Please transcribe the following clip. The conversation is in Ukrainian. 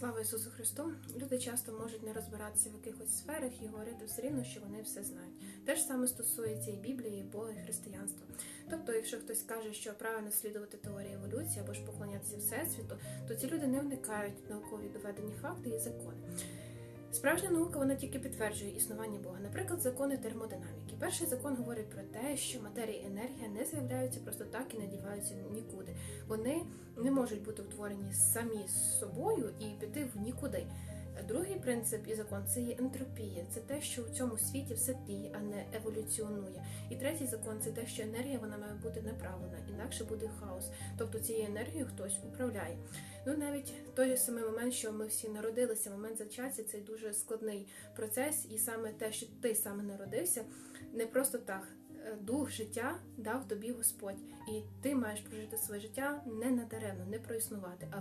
Слава Ісусу Христу! Люди часто можуть не розбиратися в якихось сферах і говорити все рівно, що вони все знають. Те ж саме стосується і Біблії, і Бога, і християнства. Тобто, якщо хтось каже, що правильно слідувати теорії еволюції або ж поклонятися Всесвіту, то ці люди не вникають в наукові доведені факти і закони. Справжня наука вона тільки підтверджує існування Бога. Наприклад, закони термодинаміки. Перший закон говорить про те, що матерія і енергія не з'являються просто так і не діваються нікуди. Вони не можуть бути утворені самі з собою і піти в нікуди. Другий принцип і закон це є ентропія, це те, що у цьому світі все тліє, а не еволюціонує. І третій закон це те, що енергія вона має бути направлена, інакше буде хаос. Тобто цією енергією хтось управляє. Ну навіть той самий момент, що ми всі народилися, момент зачаття, це дуже складний процес, і саме те, що ти саме народився, не просто так. Е, Дух життя дав тобі Господь, і ти маєш прожити своє життя не надаремно, не проіснувати, а